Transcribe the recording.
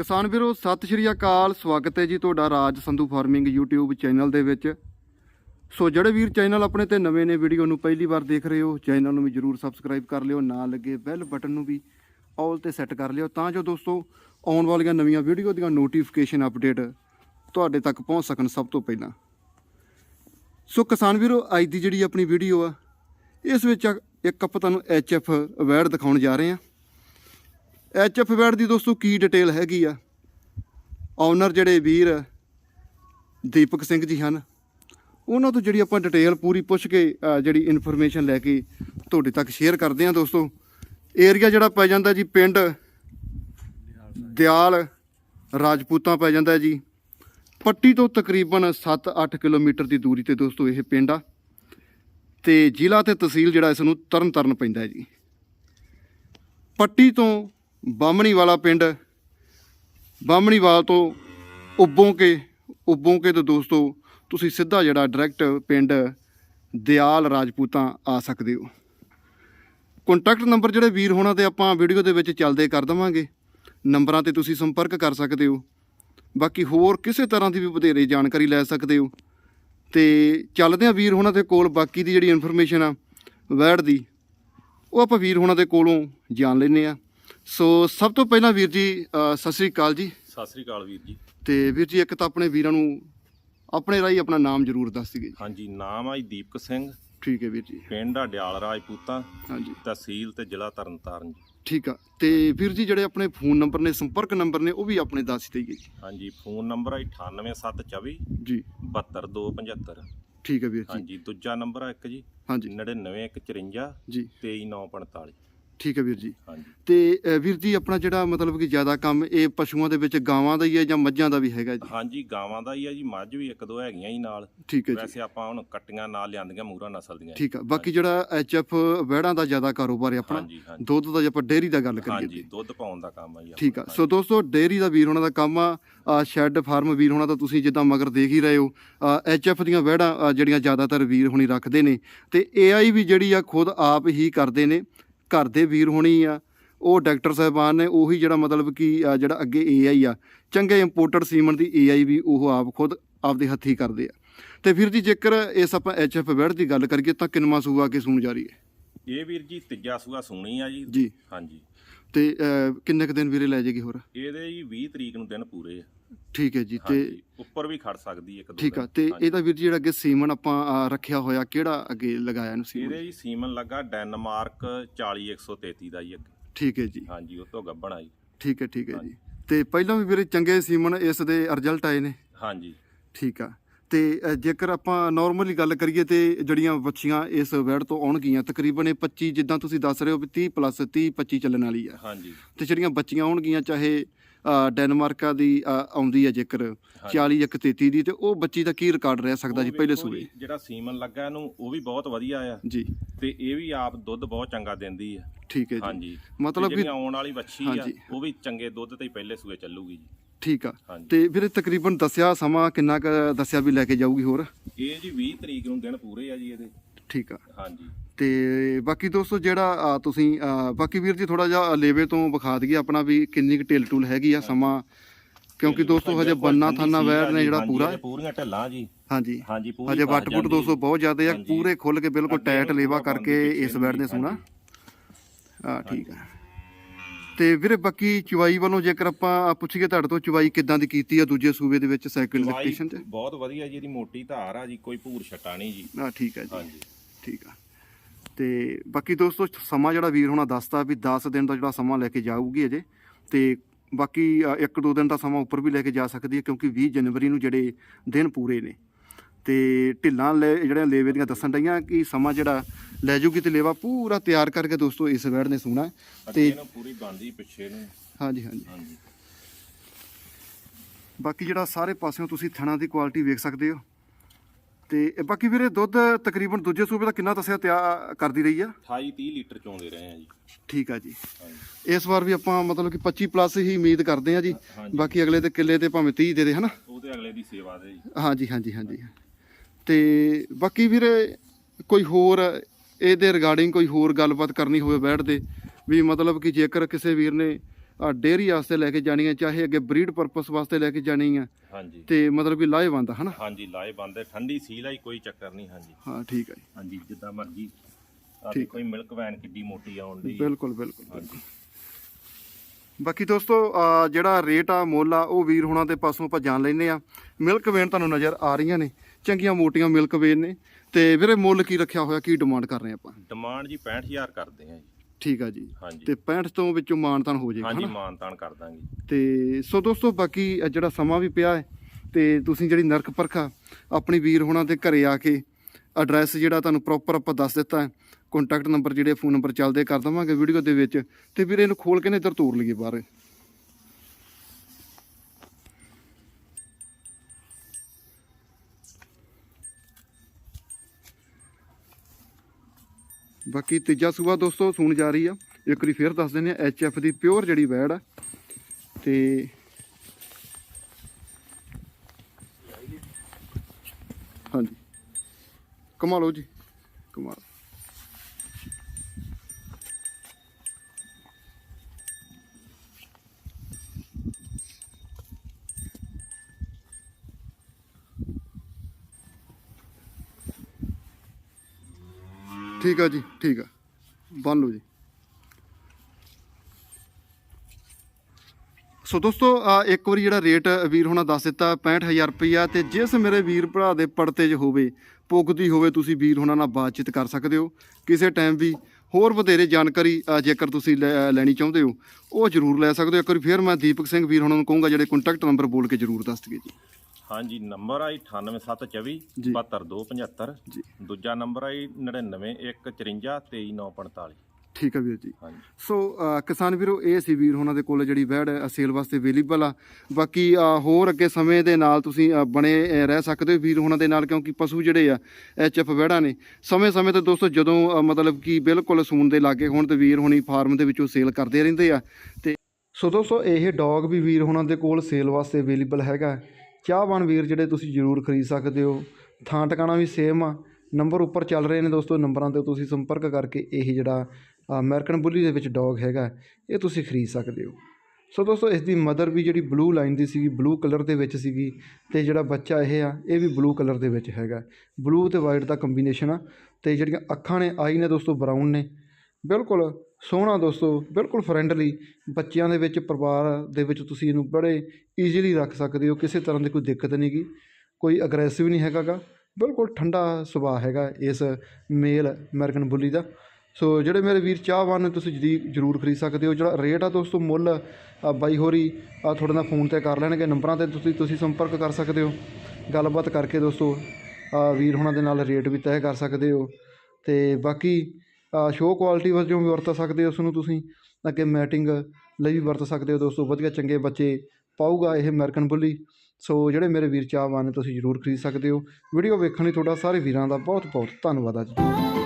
ਕਿਸਾਨ ਵੀਰੋ, ਸਤਿ ਸ਼੍ਰੀ ਅਕਾਲ, ਸਵਾਗਤ ਹੈ ਜੀ ਤੁਹਾਡਾ Raj Sandhu farming YouTube channel ਦੇ ਵਿੱਚ। ਸੋ ਜਿਹੜੇ ਵੀਰ ਚੈਨਲ ਆਪਣੇ ਤੇ ਨਵੇਂ ਨੇ, ਵੀਡੀਓ ਨੂੰ ਪਹਿਲੀ ਵਾਰ ਦੇਖ ਰਹੇ ਹੋ, ਚੈਨਲ ਨੂੰ ਵੀ ਜਰੂਰ ਸਬਸਕ੍ਰਾਈਬ ਕਰ ਲਿਓ, ਨਾਲ ਲੱਗੇ ਬੈਲ ਬਟਨ ਨੂੰ ਵੀ ਆਲ ਤੇ ਸੈੱਟ ਕਰ ਲਿਓ, ਤਾਂ ਜੋ ਦੋਸਤੋ ਆਉਣ ਵਾਲੀਆਂ ਨਵੀਆਂ ਵੀਡੀਓ ਦੀਆਂ ਨੋਟੀਫਿਕੇਸ਼ਨ ਅਪਡੇਟ ਤੁਹਾਡੇ ਤੱਕ ਪਹੁੰਚ ਸਕਣ ਸਭ ਤੋਂ ਪਹਿਲਾਂ। ਸੋ ਕਿਸਾਨ ਵੀਰੋ, ਅੱਜ ਦੀ ਜਿਹੜੀ ਆਪਣੀ ਵੀਡੀਓ ਆ, ਇਸ ਵਿੱਚ ਇੱਕ ਆਪਾਂ ਤੁਹਾਨੂੰ ਐਚਐਫ ਅਵੈਡ ਦਿਖਾਉਣ ਜਾ ਰਹੇ ਹਾਂ। ਐਚਐਫ ਵੈਡ ਦੀ ਦੋਸਤੋ ਕੀ ਡਿਟੇਲ ਹੈਗੀ ਆ? ਓਨਰ ਜਿਹੜੇ ਵੀਰ ਦੀਪਕ ਸਿੰਘ ਜੀ ਹਨ, ਉਹਨਾਂ ਤੋਂ ਜਿਹੜੀ ਆਪਾਂ ਡਿਟੇਲ ਪੂਰੀ ਪੁੱਛ ਕੇ ਜਿਹੜੀ ਇਨਫੋਰਮੇਸ਼ਨ ਲੈ ਕੇ ਤੁਹਾਡੇ ਤੱਕ ਸ਼ੇਅਰ ਕਰਦੇ ਹਾਂ ਦੋਸਤੋ। ਏਰੀਆ ਜਿਹੜਾ ਪੈ ਜਾਂਦਾ ਜੀ ਪਿੰਡ ਦਿਆਲ, ਰਾਜਪੂਤਾਂ ਪੈ ਜਾਂਦਾ ਜੀ। ਪੱਟੀ ਤੋਂ ਤਕਰੀਬਨ 7-8 ਕਿਲੋਮੀਟਰ ਦੀ ਦੂਰੀ ਤੇ ਦੋਸਤੋ ਇਹ ਪਿੰਡ ਆ। ਤੇ ਜ਼ਿਲ੍ਹਾ ਤੇ ਤਹਿਸੀਲ ਜਿਹੜਾ ਇਸ ਨੂੰ ਤਰਨ ਤਰਨ ਪੈਂਦਾ ਜੀ। ਪੱਟੀ ਤੋਂ ਬਾਮਣੀ ਵਾਲਾ ਪਿੰਡ ਬਾਮਣੀਵਾਲ ਤੋਂ ਉੱਬੋਂ ਕੇ ਉੱਬੋਂ ਕੇ ਤੋਂ ਦੋਸਤੋ, ਤੁਸੀਂ ਸਿੱਧਾ ਜਿਹੜਾ ਡਾਇਰੈਕਟ ਪਿੰਡ ਦਿਆਲ ਰਾਜਪੂਤਾਂ ਆ ਸਕਦੇ ਹੋ। ਕੰਟੈਕਟ ਨੰਬਰ ਜਿਹੜੇ ਵੀਰ ਹੋਣਾ ਤੇ ਆਪਾਂ ਵੀਡੀਓ ਦੇ ਵਿੱਚ ਚੱਲਦੇ ਕਰ ਦਵਾਂਗੇ। ਨੰਬਰਾਂ ਤੇ ਤੁਸੀਂ ਸੰਪਰਕ ਕਰ ਸਕਦੇ ਹੋ। ਬਾਕੀ ਹੋਰ ਕਿਸੇ ਤਰ੍ਹਾਂ ਦੀ ਵੀ ਵਧੇਰੇ ਜਾਣਕਾਰੀ ਲੈ ਸਕਦੇ ਹੋ। ਤੇ ਚੱਲਦੇ ਆ ਵੀਰ ਹੋਣਾ ਦੇ ਕੋਲ, ਬਾਕੀ ਦੀ ਜਿਹੜੀ ਇਨਫੋਰਮੇਸ਼ਨ ਆ ਵੈੜ ਦੀ, ਉਹ ਆਪਾਂ ਵੀਰ ਹੋਣਾ ਦੇ ਕੋਲੋਂ ਜਾਣ ਲੈਨੇ ਆ ਸੋ ਸਭ ਤੋਂ ਪਹਿਲਾਂ ਵੀਰ ਜੀ ਅ, ਸਤਿ ਸ੍ਰੀ ਅਕਾਲ ਜੀ। ਸਤਿ ਸ੍ਰੀ ਅਕਾਲ ਵੀਰ ਜੀ। ਤੇ ਵੀਰ ਜੀ ਇੱਕ ਤਾਂ ਆਪਣੇ ਵੀਰਾਂ ਨੂੰ ਆਪਣੇ ਰਾਹੀਂ ਆਪਣਾ ਨਾਮ ਜ਼ਰੂਰ ਦੱਸ ਦਿਓ ਜੀ। ਹਾਂਜੀ ਨਾਮ ਆ ਜੀ ਦੀਪਕ ਸਿੰਘ। ਠੀਕ ਹੈ ਵੀਰ ਜੀ। ਪਿੰਡ ਆ ਡਿਆਲ ਰਾਜਪੂਤਾਂ ਹਾਂਜੀ। ਤਹਿਸੀਲ ਤੇ ਜ਼ਿਲ੍ਹਾ ਤਰਨਤਾਰਨ ਜੀ। ਠੀਕ ਆ। ਤੇ ਵੀਰ ਜੀ ਜਿਹੜੇ ਆਪਣੇ ਫੋਨ ਨੰਬਰ ਨੇ ਸੰਪਰਕ ਨੰਬਰ ਨੇ ਉਹ ਵੀ ਆਪਣੇ ਦੱਸ ਦਈਏ ਜੀ। ਹਾਂਜੀ ਫੋਨ ਨੰਬਰ ਆ 98724 ਜੀ। 72275 ਠੀਕ ਹੈ ਵੀਰ ਜੀ। ਹਾਂਜੀ ਦੂਜਾ ਨੰਬਰ ਆ ਇੱਕ ਜੀ। ਹਾਂਜੀ। 99154 ਜੀ। 23945 ਠੀਕ ਹੈ ਵੀਰ ਜੀ। ਹਾਂਜੀ। ਤੇ ਅ, ਵੀਰ ਜੀ ਆਪਣਾ ਜਿਹੜਾ ਮਤਲਬ ਕਿ ਜ਼ਿਆਦਾ ਕੰਮ ਇਹ ਪਸ਼ੂਆਂ ਦੇ ਵਿੱਚ ਗਾਵਾਂ ਦਾ ਹੀ ਹੈ ਜਾਂ ਮੱਝਾਂ ਦਾ ਵੀ ਹੈਗਾ ਜੀ? ਹਾਂਜੀ ਗਾਵਾਂ ਦਾ ਹੀ ਆ ਜੀ ਮੱਝ ਵੀ ਇੱਕ ਦੋ ਹੈਗੀਆਂ ਹੀ ਨਾਲ। ਠੀਕ ਹੈ ਜੀ। ਵੈਸੇ ਆਪਾਂ ਹੁਣ ਕੱਟੀਆਂ ਨਾਲ ਲਿਆਂਦੀਆਂ ਮੂਰਾ ਨਸਲ ਦੀਆਂ। ਠੀਕ ਆ। ਬਾਕੀ ਜਿਹੜਾ ਐਚਐਫ ਵਹਿੜਾਂ ਦਾ ਜ਼ਿਆਦਾ ਕਾਰੋਬਾਰ ਹੈ ਆਪਣਾ ਹਾਂਜੀ ਹਾਂਜੀ। ਦੁੱਧ ਦਾ ਜੇ ਆਪਾਂ ਡੇਅਰੀ ਦਾ ਗੱਲ ਕਰੀਏ ਹਾਂਜੀ ਜੀ। ਦੁੱਧ ਪਾਉਣ ਦਾ ਕੰਮ ਆ ਜੀ ਠੀਕ ਆ। ਆਪਣਾ। ਸੋ ਦੋਸਤੋ ਡੇਅਰੀ ਦਾ ਵੀਰ ਹੋਣਾ ਦਾ ਕੰਮ ਆ ਸ਼ੈੱਡ ਫਾਰਮ ਵੀਰ ਹੋਣਾ ਤਾਂ ਤੁਸੀਂ ਜਿੱਦਾਂ ਮਗਰ ਦੇਖ ਹੀ ਰਹੇ ਹੋ ਐਚਐਫ ਦੀਆਂ ਵਹਿੜਾਂ ਜਿਹੜੀਆਂ ਜ਼ਿਆਦਾਤਰ ਵੀਰ ਹੋਣੀ ਰੱਖਦੇ ਨੇ। ਤੇ ਏਆਈ ਵੀ ਜਿਹੜੀ ਆ ਖੁਦ ਆਪ ਹੀ ਕਰਦੇ ਨੇ। ਘਰ ਦੇ ਵੀਰ ਹੋਣੀ ਆ ਉਹ ਡਾਕਟਰ ਸਾਹਿਬਾਨ ਨੇ ਉਹੀ ਜਿਹੜਾ ਮਤਲਬ ਕਿ ਜਿਹੜਾ ਅੱਗੇ ਏਆਈ ਆ ਚੰਗੇ ਇੰਪੋਰਟਡ ਸੀਮਨ ਦੀ ਏਆਈ ਵੀ ਉਹ ਆਪ ਖੁਦ ਆਪਦੇ ਹੱਥੀ ਕਰਦੇ ਆ। ਤੇ ਵੀਰ ਜੀ ਜੇਕਰ ਇਸ ਆਪਾਂ ਐਚਐਫ ਵਹਿੜ ਦੀ ਗੱਲ ਕਰੀਏ ਤਾਂ ਕਿੰਨਵਾਂ ਸੂਆ ਕੇ ਸੂਣ ਜਾ ਰਹੀ ਹੈ? ਇਹ ਵੀਰ ਜੀ ਤੀਜਾ ਸੂਆ ਸੁਣੀ ਆ ਜੀ। ਜੀ। ਹਾਂਜੀ। ਤੇ ਕਿੰਨੇ ਕੁ ਦਿਨ ਵੀਰੇ ਲੈ ਜਾਏਗੀ ਹੋਰ? ਇਹਦੇ ਜੀ 20 ਤਰੀਕ ਨੂੰ ਦਿਨ ਪੂਰੇ ਆ। ਠੀਕ ਹੈ ਜੀ ਤੇ ਹਾਂਜੀ ਉੱਪਰ ਵੀ ਖੜ ਸਕਦੀ ਹੈ ਇੱਕ ਦੋ ਠੀਕ ਆ ਦਿਨ। ਤੇ ਹਾਂਜੀ। ਇਹਦਾ ਵੀਰ ਜੀ ਜਿਹੜਾ ਅੱਗੇ ਸੀਮਨ ਆਪਾਂ ਰੱਖਿਆ ਹੋਇਆ ਕਿਹੜਾ ਅੱਗੇ ਲਗਾਇਆ ਇਹਨੂੰ ਸੀਮਨ? ਇਹਦੇ ਜੀ ਸੀਮਨ ਲੱਗਾ ਡੈਨਮਾਰਕ 40133 ਦਾ ਜੀ ਅੱਗੇ। ਠੀਕ ਹੈ ਜੀ। ਹਾਂਜੀ ਉਹ ਤੋਂ ਗੱਬਣ ਆਈ ਠੀਕ ਹੈ ਠੀਕ ਹੈ ਜੀ। ਤੇ ਪਹਿਲਾਂ ਵੀ ਵੀਰੇ ਚੰਗੇ ਸੀਮਨ ਇਸ ਦੇ ਰਿਜ਼ਲਟ ਆਏ ਨੇ? ਹਾਂਜੀ। ਠੀਕ ਆ। ਤੇ ਅ, ਜੇਕਰ ਆਪਾਂ ਨਾਰਮਲੀ ਗੱਲ ਕਰੀਏ ਤੇ ਜਿਹੜੀਆਂ ਬੱਚੀਆਂ ਇਸ ਵੈੜ ਤੋਂ ਆਉਣਗੀਆਂ ਤਕਰੀਬਨ ਇਹ 25 ਜਿੱਦਾਂ ਤੁਸੀਂ ਦੱਸ ਰਹੇ ਹੋ ਵੀ 30 ਪਲੱਸ 30 25 ਚੱਲਣ ਵਾਲੀ ਆ। ਹਾਂਜੀ। ਤੇ ਜਿਹੜੀਆਂ ਬੱਚੀਆਂ ਆਉਣਗੀਆਂ ਚਾਹੇ ਡੈਨਮਾਰਕਾ ਦੀ ਆਉਂਦੀ ਹੈ ਜੇਕਰ 40 ਇੱਕ 33 ਦੀ ਤੇ ਉਹ ਬੱਚੀ ਦਾ ਕੀ ਰਿਕਾਰਡ ਰਹਿ ਸਕਦਾ ਜੀ ਪਹਿਲੇ ਸੂਏ ਜੀ, ਜਿਹੜਾ ਸੀਮਨ ਲੱਗਾ ਇਹਨੂੰ ਉਹ ਵੀ ਬਹੁਤ ਵਧੀਆ ਆ। ਜੀ। ਤੇ ਇਹ ਵੀ ਆਪ ਦੁੱਧ ਬਹੁਤ ਚੰਗਾ ਦਿੰਦੀ ਆ। ਠੀਕ ਹੈ ਜੀ। ਹਾਂਜੀ। ਮਤਲਬ ਜਿਹੜੀ ਆਉਣ ਵਾਲੀ ਵੱਛੀ ਆ। ਉਹ ਵੀ ਚੰਗੇ ਦੁੱਧ ਤੇ ਪਹਿਲੇ ਸੂਏ ਚੱਲੂਗੀ ਜੀ। ਠੀਕ ਆ। ਤੇ ਵੀਰੇ ਤਕਰੀਬਨ ਦੱਸਿਆ ਸਮਾਂ ਕਿੰਨਾ ਕੁ ਦੱਸਿਆ ਵੀ ਲੈ ਕੇ ਜਾਊਗੀ ਹੋਰ? ਇਹ ਜੀ 20 ਤਰੀਕ ਨੂੰ ਦਿਨ ਪੂਰੇ ਆ ਜੀ ਇਹਦੇ। ਠੀਕ ਆ। ਹਾਂਜੀ। ਤੇ ਬਾਕੀ ਦੋਸਤੋ ਜਿਹੜਾ ਆ, ਤੁਸੀਂ ਆ, ਬਾਕੀ ਵੀਰ ਜੀ ਥੋੜਾ ਜਿਹਾ ਲੇਵੇ ਤੋਂ ਵਿਖਾ ਦਈਏ ਆਪਣਾ ਵੀ ਕਿੰਨੀ ਕੁ ਢਿੱਲ ਟੂਲ ਹੈਗੀ ਆ ਸਮਾਂ ਕਿਉਂਕਿ ਦੋਸਤੋ ਹਜੇ ਬੰਨਾ ਥਾਨਾ ਵੈਰ ਨੇ ਜਿਹੜਾ ਹਾਂਜੀ, ਪੂਰਾ। ਹਜੇ ਪੂਰੀਆਂ ਢੱਲਾਂ ਜੀ। ਹਾਂਜੀ ਹਾਂਜੀ ਪੂਰੀ ਹਜੇ ਵੱਟ ਪੁੱਟ ਜਾਂਦੀ। ਦੋਸਤੋ ਬਹੁਤ ਜ਼ਿਆਦਾ ਆ ਹਾਂਜੀ। ਪੂਰੇ ਖੁੱਲ ਕੇ ਬਿਲਕੁਲ ਟਾਈਟ ਲੇਵਾ ਕਰਕੇ ਇਸ ਵੈਰ ਨੇ ਸੋਣਾ। ਆ ਠੀਕ ਆ। ਤੇ ਵੀਰੇ ਬਾਕੀ ਚੁਵਾਈ ਵੱਲੋਂ ਜੇਕਰ ਆਪਾਂ ਪੁੱਛੀਏ ਤੁਹਾਡੇ ਤੋਂ ਚੁਵਾਈ ਕਿੱਦਾਂ ਦੀ ਕੀਤੀ ਆ ਦੂਜੇ ਸੂਬੇ ਦੇ ਵਿੱਚ ਸੈਕਿੰਡ ਦਵਾਈ ਲੋਕੇਸ਼ਨ ਤੇ? ਬਹੁਤ ਵਧੀਆ ਜੀ ਇਹਦੀ ਮੋਟੀ ਧਾਰ ਆ ਜੀ ਕੋਈ ਭੂਰ ਛਟਾ ਨਹੀਂ ਜੀ। ਆ ਠੀਕ ਆ ਜੀ। ਹਾਂਜੀ। ਠੀਕ ਆ। ਤੇ ਬਾਕੀ ਦੋਸਤੋ ਸਮਾਂ ਜਿਹੜਾ ਵੀਰ ਹੋਣਾ ਦੱਸਦਾ ਵੀ 10 ਦਿਨ ਦਾ ਜਿਹੜਾ ਸਮਾਂ ਲੈ ਕੇ ਜਾਊਗੀ ਅਜੇ ਤੇ ਬਾਕੀ ਅ, ਇੱਕ ਦੋ ਦਿਨ ਦਾ ਸਮਾਂ ਉੱਪਰ ਵੀ ਲੈ ਕੇ ਜਾ ਸਕਦੀ ਹੈ ਕਿਉਂਕਿ 20 ਜਨਵਰੀ ਨੂੰ ਜਿਹੜੇ ਦਿਨ ਪੂਰੇ ਨੇ। ਤੇ ਢਿੱਲਾਂ ਲੈ ਜਿਹੜੀਆਂ ਲੇਵੇ ਦੀਆਂ ਦੱਸਣ ਡਈਆਂ ਕਿ ਸਮਾਂ ਜਿਹੜਾ ਲੈ ਜੂਗੀ ਤੇ ਲੇਵਾ ਪੂਰਾ ਤਿਆਰ ਕਰਕੇ ਦੋਸਤੋ ਇਸ ਵੈੜ ਨੇ ਸੋਣਾ। ਤੇ ਪੂਰੀ ਬਣਦੀ ਪਿੱਛੇ ਨੂੰ। ਹਾਂਜੀ ਹਾਂਜੀ। ਹਾਂਜੀ। ਬਾਕੀ ਜਿਹੜਾ ਸਾਰੇ ਪਾਸਿਓਂ ਤੁਸੀਂ ਥਣਾ ਦੀ ਕੁਆਲਿਟੀ ਵੇਖ ਸਕਦੇ ਹੋ। ਤੇ ਇਹ ਬਾਕੀ ਵੀਰੇ ਦੁੱਧ ਤਕਰੀਬਨ ਦੂਜੇ ਸੂਬੇ ਦਾ ਕਿੰਨਾ ਦੱਸਿਆ ਤਿਆਰ ਕਰਦੀ ਰਹੀ ਆ? 28 30 ਲੀਟਰ ਚੋਂਦੇ ਰਹੇ ਆ ਜੀ। ਠੀਕ ਆ ਜੀ। ਇਸ ਵਾਰ ਵੀ ਆਪਾਂ ਮਤਲਬ ਕਿ 25 ਪਲੱਸ ਹੀ ਉਮੀਦ ਕਰਦੇ ਹਾਂ ਜੀ। ਬਾਕੀ ਅਗਲੇ ਤੇ ਕਿੱਲੇ ਤੇ ਭਾਵੇਂ 30 ਦੇ ਦੇ ਹਨਾ? ਉਹਦੇ ਅਗਲੇ ਦੀ ਸੇਵਾ ਦੇ ਜੀ। ਹਾਂਜੀ ਹਾਂਜੀ ਹਾਂਜੀ। ਤੇ ਬਾਕੀ ਵੀਰੇ ਕੋਈ ਹੋਰ ਇਹਦੇ ਰਿਗਾਰਡਿੰਗ ਕੋਈ ਹੋਰ ਗੱਲਬਾਤ ਕਰਨੀ ਹੋਵੇ ਬੈਠ ਦੇ ਵੀ ਮਤਲਬ ਕਿ ਜੇਕਰ ਕਿਸੇ ਵੀਰ ਨੇ ਡੇਅਰੀ ਵਾਸਤੇ ਲੈ ਕੇ ਜਾਣੀ ਹੈ ਚਾਹੇ ਅੱਗੇ ਬਰੀਡ ਪਰਪਸ ਵਾਸਤੇ ਲੈ ਕੇ ਜਾਣੀ ਹੈ ਹਾਂਜੀ। ਤੇ ਮਤਲਬ ਕਿ ਲਾਹੇਵੰਦ ਆ ਹਨਾ? ਹਾਂਜੀ ਲਾਏ ਬੰਦੇ ਠੰਡੀ ਸੀਲ ਜੀ, ਕੋਈ ਚੱਕਰ ਨਹੀਂ ਹਾਂਜੀ। ਹਾਂ ਠੀਕ ਹੈ ਜੀ। ਹਾਂਜੀ ਜਿੱਦਾਂ ਮਰਜ਼ੀ। ਆ। ਕੋਈ ਮਿਲਕ ਵੈਨ ਕਿੱਡੀ ਮੋਟੀ ਆਉਣ ਦੀ। ਬਿਲਕੁਲ ਬਿਲਕੁਲ ਬਾਕੀ ਦੋਸਤੋ ਜਿਹੜਾ ਰੇਟ ਆ ਮੁੱਲ ਆ ਉਹ ਵੀਰ ਹੁਣਾਂ ਦੇ ਪਾਸੋਂ ਆਪਾਂ ਜਾਣ ਲੈਨੇ ਆ। ਮਿਲਕ ਵੇਨ ਤੁਹਾਨੂੰ ਨਜ਼ਰ ਆ ਰਹੀਆਂ ਨੇ। ਚੰਗੀਆਂ ਮੋਟੀਆਂ ਮਿਲਕ ਵੇਨ ਨੇ। ਤੇ ਵੀਰੇ ਮੁੱਲ ਕੀ ਰੱਖਿਆ ਹੋਇਆ ਕੀ ਡਿਮਾਂਡ ਕਰ ਰਹੇ ਆਪਾਂ? ਡਿਮਾਂਡ ਜੀ 65000 ਕਰਦੇ ਆ ਜੀ। ਠੀਕ ਆ ਜੀ। ਹਾਂਜੀ। ਤੇ 65 ਤੋਂ ਵਿੱਚੋਂ ਮਾਨਤਾਨ ਹੋ ਜਾਏਗਾ ਹਾਂਜੀ ਹਨਾ? ਮਾਨਤਾਨ ਕਰ ਦਾਂਗੇ। ਤੇ ਸੋ ਦੋਸਤੋ ਬਾਕੀ ਜਿਹੜਾ ਸਮਾਂ ਵੀ ਪਿਆ ਹੈ ਤੇ ਤੁਸੀਂ ਜਿਹੜੀ ਨਰਕ ਪਰਖਾ ਆਪਣੀ ਵੀਰ ਹੋਣਾ ਦੇ ਘਰੇ ਆ ਕੇ ਐਡਰੈਸ ਜਿਹੜਾ ਤੁਹਾਨੂੰ ਪ੍ਰੋਪਰ ਆਪਾਂ ਦੱਸ ਦਿੱਤਾ ਹੈ ਕੰਟੈਕਟ ਨੰਬਰ ਜਿਹੜੇ ਫੋਨ ਨੰਬਰ ਚੱਲਦੇ ਕਰ ਦਵਾਂਗੇ ਵੀਡੀਓ ਦੇ ਵਿੱਚ। ਤੇ ਵੀਰੇ ਇਹਨੂੰ ਖੋਲ ਕੇ ਨੇ ਇੱਧਰ ਤੋਰ ਲਈਏ ਬਾਹਰ। ਬਾਕੀ ਤੀਜਾ ਸੂਬਾ ਦੋਸਤੋ ਸੂਣ ਜਾ ਰਹੀ ਆ। ਇੱਕ ਵਾਰੀ ਫੇਰ ਦੱਸ ਦਿੰਦੇ ਆ ਐਚ ਐਫ ਦੀ ਪਿਓਰ ਜਿਹੜੀ ਵੈੜ ਆ। ਤੇ ਹਾਂਜੀ। ਕਮਾ ਲਓ ਜੀ। ਕਮਾ ਠੀਕ ਆ ਜੀ, ਠੀਕ ਆ। ਬੰਨ ਲਓ ਜੀ। ਸੋ ਦੋਸਤੋ ਇੱਕ ਵਾਰੀ ਜਿਹੜਾ ਰੇਟ ਵੀਰ ਹੋਣਾ ਦੱਸ ਦਿੱਤਾ 65000 ਰੁਪਈਆ ਤੇ ਜਿਸ ਮੇਰੇ ਵੀਰ ਭਰਾ ਦੇ ਪੜਤੇ 'ਚ ਹੋਵੇ ਪੁੱਗਦੀ ਹੋਵੇ, ਤੁਸੀਂ ਵੀਰ ਹੋਣਾ ਨਾਲ ਬਾਤਚੀਤ ਕਰ ਸਕਦੇ ਹੋ। ਕਿਸੇ ਟਾਈਮ ਵੀ ਹੋਰ ਵਧੇਰੇ ਜਾਣਕਾਰੀ ਜੇਕਰ ਤੁਸੀਂ ਲੈ- ਲੈਣੀ ਚਾਹੁੰਦੇ ਹੋ, ਉਹ ਜ਼ਰੂਰ ਲੈ ਸਕਦੇ ਹੋ। ਇੱਕ ਵਾਰੀ ਫਿਰ ਮੈਂ ਦੀਪਕ ਸਿੰਘ ਵੀਰ ਹੋਣਾ ਨੂੰ ਕਹੂੰਗਾ, ਜਿਹੜੇ ਕੰਟੈਕਟ ਨੰਬਰ ਬੋਲ ਕੇ ਜ਼ਰੂਰ ਦੱਸ ਦਈਏ ਜੀ। ਹਾਂਜੀ ਨੰਬਰ ਆ ਜੀ। 98724 ਜੀ। 72275 ਜੀ। ਦੂਜਾ ਨੰਬਰ ਆ ਜੀ 99154 23945 ਠੀਕ ਆ ਵੀਰ ਜੀ। ਹਾਂਜੀ। ਸੋ ਕਿਸਾਨ ਵੀਰੋ ਇਹ ਸੀ ਵੀਰ ਉਹਨਾਂ ਦੇ ਕੋਲ ਜਿਹੜੀ ਵੈੜ ਹੈ ਸੇਲ ਵਾਸਤੇ ਅਵੇਲੇਬਲ ਆ। ਬਾਕੀ ਹੋਰ ਅੱਗੇ ਸਮੇਂ ਦੇ ਨਾਲ ਤੁਸੀਂ ਬਣੇ ਰਹਿ ਸਕਦੇ ਹੋ ਵੀਰ ਉਹਨਾਂ ਦੇ ਨਾਲ ਕਿਉਂਕਿ ਪਸ਼ੂ ਜਿਹੜੇ ਆ ਐਚਐਫ ਵੈੜਾਂ ਨੇ। ਸਮੇਂ-ਸਮੇਂ ਤੇ ਦੋਸਤੋ ਜਦੋਂ ਮਤਲਬ ਕਿ ਬਿਲਕੁਲ ਸੂਣ ਦੇ ਲਾਗੇ ਹੋਣ ਤੇ ਵੀਰ ਹੁਣੀ ਫਾਰਮ ਦੇ ਵਿੱਚੋਂ ਸੇਲ ਕਰਦੇ ਰਹਿੰਦੇ ਆ। ਤੇ ਸੋ ਦੋਸਤੋ ਇਹ ਡੌਗ ਵੀ ਵੀਰ ਹੁਣਾਂ ਦੇ ਕੋਲ ਸੇਲ ਵਾਸਤੇ ਅਵੇਲੇਬਲ ਹੈਗਾ। ਚਾਹਵਾਨ ਵੀਰ ਜਿਹੜੇ ਤੁਸੀਂ ਜ਼ਰੂਰ ਖਰੀਦ ਸਕਦੇ ਹੋ। ਥਾਂ ਟਿਕਾਣਾ ਵੀ ਸੇਮ ਆ। ਨੰਬਰ ਉੱਪਰ ਚੱਲ ਰਹੇ ਨੇ ਦੋਸਤੋ, ਨੰਬਰਾਂ ਤੇ ਤੁਸੀਂ ਸੰਪਰਕ ਕਰਕੇ ਇਹ ਜਿਹੜਾ ਅਮਰੀਕਨ ਬੁੱਲੀ ਦੇ ਵਿੱਚ ਡੌਗ ਹੈਗਾ, ਇਹ ਤੁਸੀਂ ਖਰੀਦ ਸਕਦੇ ਹੋ। ਸੋ ਦੋਸਤੋ, ਇਸ ਦੀ ਮਦਰ ਵੀ ਜਿਹੜੀ ਬਲੂ ਲਾਈਨ ਦੀ ਸੀਗੀ ਬਲੂ ਕਲਰ ਦੇ ਵਿੱਚ ਸੀਗੀ ਤੇ ਜਿਹੜਾ ਬੱਚਾ ਇਹ ਆ, ਇਹ ਵੀ ਬਲੂ ਕਲਰ ਦੇ ਵਿੱਚ ਹੈਗਾ। ਬਲੂ ਤੇ ਵਾਈਟ ਦਾ ਕੰਬੀਨੇਸ਼ਨ ਆ ਤੇ ਜਿਹੜੀਆਂ ਅੱਖਾਂ ਨੇ ਆਈ ਨੇ ਦੋਸਤੋ ਬਰਾਊਨ ਨੇ। ਬਿਲਕੁਲ ਸੋਹਣਾ ਦੋਸਤੋ, ਬਿਲਕੁਲ ਫਰੈਂਡਲੀ ਬੱਚਿਆਂ ਦੇ ਵਿੱਚ, ਪਰਿਵਾਰ ਦੇ ਵਿੱਚ ਤੁਸੀਂ ਇਹਨੂੰ ਬੜੇ ਈਜ਼ੀਲੀ ਰੱਖ ਸਕਦੇ ਹੋ, ਕਿਸੇ ਤਰ੍ਹਾਂ ਦੀ ਕੋਈ ਦਿੱਕਤ ਨਹੀਂ ਗੀ, ਕੋਈ ਅਗਰੈਸਿਵ ਨਹੀਂ ਹੈਗਾ ਗਾ, ਬਿਲਕੁਲ ਠੰਡਾ ਸੁਭਾਅ ਹੈਗਾ ਇਸ ਮੇਲ ਅਮਰੀਕਨ ਬੁੱਲੀ ਦਾ। ਸੋ ਜਿਹੜੇ ਮੇਰੇ ਵੀਰ ਚਾਹਵਾਨ ਨੇ, ਤੁਸੀਂ ਜਦੀ ਜ਼ਰੂਰ ਖਰੀਦ ਸਕਦੇ ਹੋ। ਜਿਹੜਾ ਰੇਟ ਆ ਦੋਸਤੋ ਮੁੱਲ ਬਾਈ ਹੋਰੀ, ਆ ਤੁਹਾਡੇ ਨਾਲ ਫੋਨ ਤੇ ਕਰ ਲੈਣਗੇ, ਨੰਬਰਾਂ ਤੇ ਤੁਸੀਂ ਤੁਸੀਂ ਸੰਪਰਕ ਕਰ ਸਕਦੇ ਹੋ। ਗੱਲਬਾਤ ਕਰਕੇ ਦੋਸਤੋ ਵੀਰ ਹੁਣਾਂ ਦੇ ਨਾਲ ਰੇਟ ਵੀ ਤੈਅ ਕਰ ਸਕਦੇ ਹੋ। ਤੇ ਬਾਕੀ ਸ਼ੋਅ ਕੁਆਲਿਟੀ ਵਜੋਂ ਵੀ ਵਰਤ ਸਕਦੇ ਹੋ ਉਸ ਨੂੰ ਤੁਸੀਂ ਅੱਗੇ ਮੈਟਿੰਗ ਲਈ ਵੀ ਵਰਤ ਸਕਦੇ ਹੋ ਦੋਸਤੋ। ਵਧੀਆ, ਚੰਗੇ ਬੱਚੇ ਪਾਊਗਾ ਇਹ ਅਮੈਰੀਕਨ ਬੁੱਲੀ ਸੋ ਜਿਹੜੇ ਮੇਰੇ ਵੀਰ ਚਾਹਵਾਨ ਨੇ, ਤੁਸੀਂ ਜ਼ਰੂਰ ਖਰੀਦ ਸਕਦੇ ਹੋ। ਵੀਡੀਓ ਵੇਖਣ ਲਈ ਤੁਹਾਡਾ ਸਾਰੇ ਵੀਰਾਂ ਦਾ ਬਹੁਤ ਬਹੁਤ ਧੰਨਵਾਦ ਆ ਜੀ।